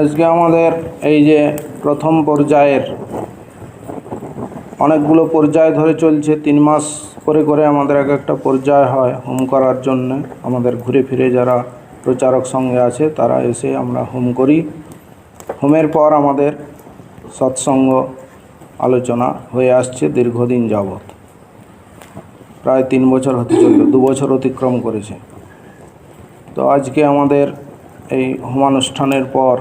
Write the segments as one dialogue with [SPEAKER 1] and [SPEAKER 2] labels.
[SPEAKER 1] আজকে আমাদের এই যে প্রথম পর্যায়ের অনেকগুলো পর্যায় ধরে চলছে, তিন মাস করে করে আমাদের এক একটা পর্যায় হয় হোম করার জন্য। আমাদের ঘুরে ফিরে যারা প্রচারক সঙ্গে আছে, তারা এসে আমরা হোম করি। হোমের পর আমাদের সৎসঙ্গ আলোচনা হয়ে আসছে দীর্ঘদিন যাবৎ। প্রায় তিন বছর হতে চলল, দু বছর অতিক্রম করেছে। তো আজকে আমাদের এই হোমানুষ্ঠানের পর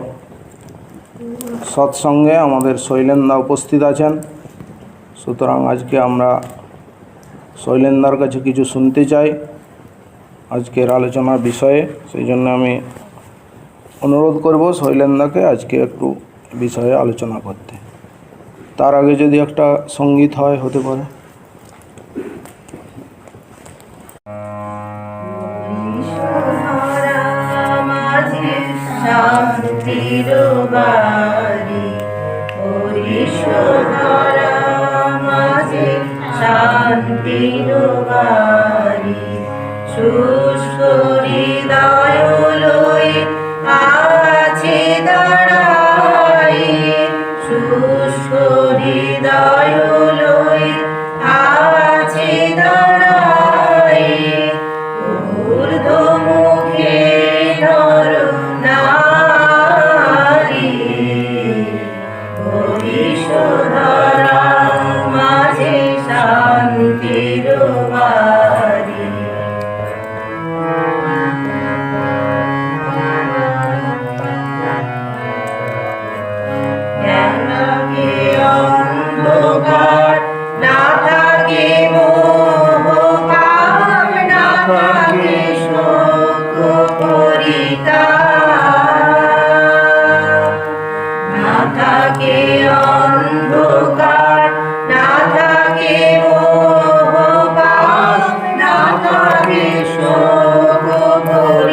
[SPEAKER 1] সৎসঙ্গে আমাদের শৈলেন্দা উপস্থিত আছেন। সুতরাং আজকে আমরা শৈলেন্দার কাছে কিছু শুনতে চাই আজকের আলোচনার বিষয়ে। সেই জন্য আমি অনুরোধ করব শৈলেন্দাকে আজকে একটু বিষয়ে আলোচনা করতে। তার আগে যদি একটা সংগীত হয়, হতে পারে।
[SPEAKER 2] শান্তির বাড়ি হরিশ্বরা মাঝে শান্তির বাড়ি শুষ্ক হৃদয় লয়ে আছে দাঁড়াই। শুষ্ক হৃদয়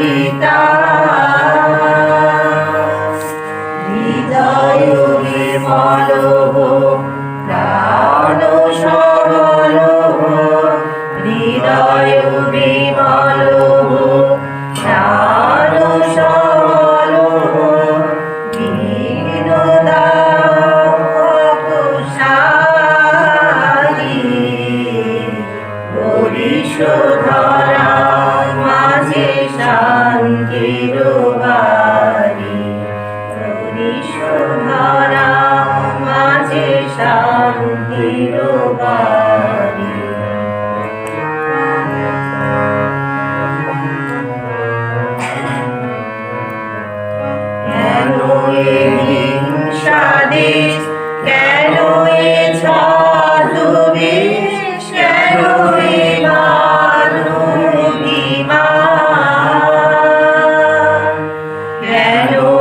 [SPEAKER 2] পরিতাপ হৃদয় বিমল প্রাণ সরল হৃদয় বিমল প্রাণ সরল হোক দীন দাসারি হরিশোধরা মাঝে শান্তির বাড়ি হরিশোধরা মাঝে শান্তির বাড়ি কেন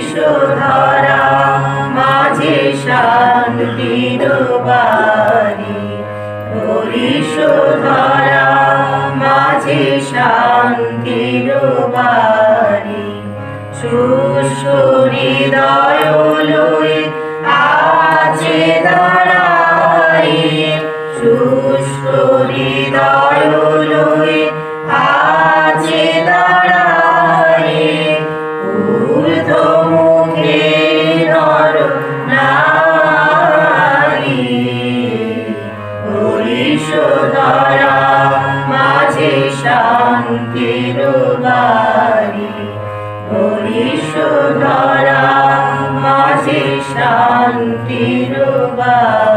[SPEAKER 2] হরিশোধরা মাঝে শান্তি দুবারি হরিশোধরা মাঝে শান্তি দুবারি সুহৃদয় হরিশোধরা মাঝে শান্তির বাড়ি হরিশোধরা মাঝে শান্তির বাড়ি